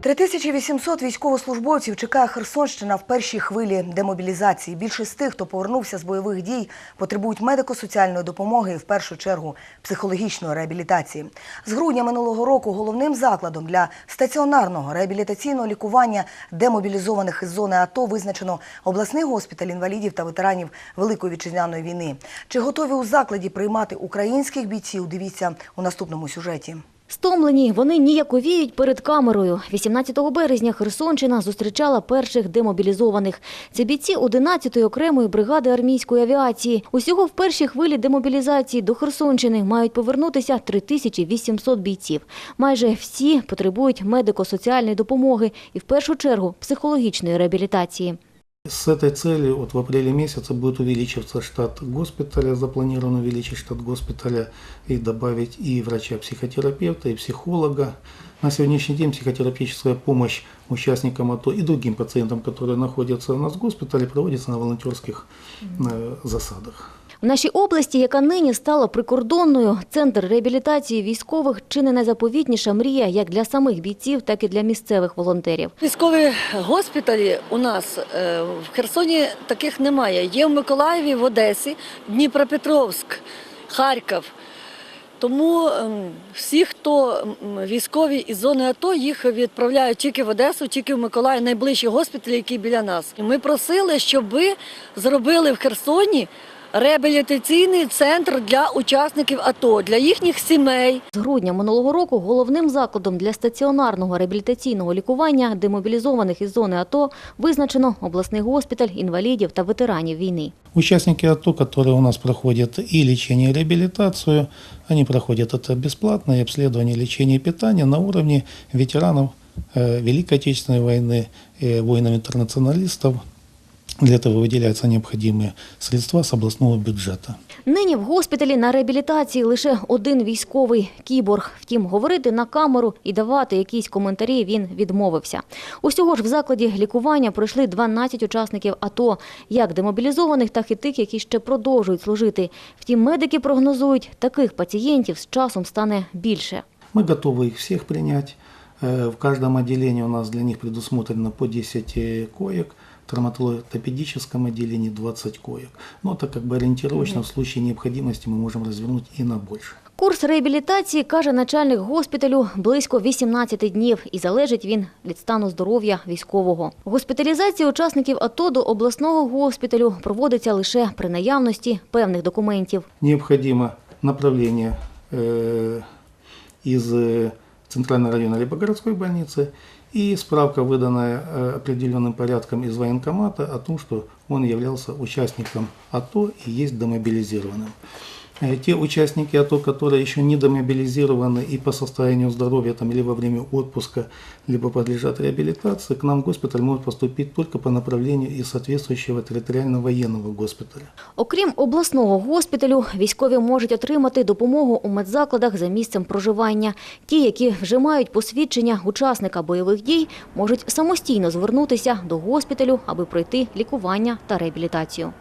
3800 військовослужбовців чекає Херсонщина в першій хвилі демобілізації. Більшість з тих, хто повернувся з бойових дій, потребують медико-соціальної допомоги і в першу чергу психологічної реабілітації. З грудня минулого року головним закладом для стаціонарного реабілітаційного лікування демобілізованих із зони АТО визначено обласний госпіталь інвалідів та ветеранів Великої вітчизняної війни. Чи готові у закладі приймати українських бійців? Дивіться у наступному сюжеті. Стомлені, вони ніяковіють перед камерою. 18 березня Херсонщина зустрічала перших демобілізованих. Це бійці 11-ї окремої бригади армійської авіації. Усього в першій хвилі демобілізації до Херсонщини мають повернутися 3800 бійців. Майже всі потребують медико-соціальної допомоги і в першу чергу психологічної реабілітації. С этой целью вот в апреле месяце будет увеличиваться штат госпиталя, запланировано увеличить штат госпиталя и добавить и врача-психотерапевта, и психолога. На сегодняшний день психотерапевтическая помощь участникам АТО и другим пациентам, которые находятся у нас в госпитале, проводится на волонтерских э, засадах. В нашій області, яка нині стала прикордонною, центр реабілітації військових чи не найзаповітніша мрія як для самих бійців, так і для місцевих волонтерів. Військові госпіталі у нас е, в Херсоні таких немає. Є в Миколаєві, в Одесі, Дніпропетровськ, Харків. Тому ем, всі, хто військові із зони АТО, їх відправляють тільки в Одесу, тільки в Миколаїв, найближчі госпіталі, які біля нас. І ми просили, щоб зробили в Херсоні реабілітаційний центр для учасників АТО, для їхніх сімей. З грудня минулого року головним закладом для стаціонарного реабілітаційного лікування демобілізованих із зони АТО визначено обласний госпіталь інвалідів та ветеранів війни. Участники АТО, которые у нас проходят и лечение, и реабилитацию, они проходят это бесплатное обследование, лечение и питание на уровне ветеранов э, Великой Отечественной войны, э, воинов-интернационалистов. Для этого выделяются необходимые средства с областного бюджета. Нині в госпіталі на реабілітації лише один військовий кіборг. Втім, говорити на камеру і давати якісь коментарі він відмовився. Усього ж в закладі лікування пройшли 12 учасників АТО, як демобілізованих, так і тих, які ще продовжують служити. Втім, медики прогнозують, таких пацієнтів з часом стане більше. Мы готовы их всех принять. Э, В каждом отделении у нас для них предусмотрено по 10 э, коек, в травматологическом отделении 20 коек. Но это как бы ориентировочно, в случае необходимости мы можем развернуть и на больше. Курс реабілітації, каже начальник госпіталю, близько 18 днів і залежить він від стану здоров'я військового. Госпіталізація учасників АТО до обласного госпіталю проводиться лише при наявності певних документів. Необходимо направление э, из э, центрального района либо городской больницы и справка, выданная э, определенным порядком из военкомата о том, что он являлся участником АТО и есть демобилизированным. Э, Те участники АТО, которые еще не демобилизированы и по состоянию здоровья, там, или во время отпуска, либо подлежат реабилитации, к нам в госпиталь может поступить только по направлению из соответствующего территориально-военного госпиталя. Окрім обласного госпіталю, військові можуть отримати допомогу у медзакладах за місцем проживання. Ті, які вже мають посвідчення учасника бойових дій, можуть самостійно звернутися до госпіталю, аби пройти лікування та реабілітацію.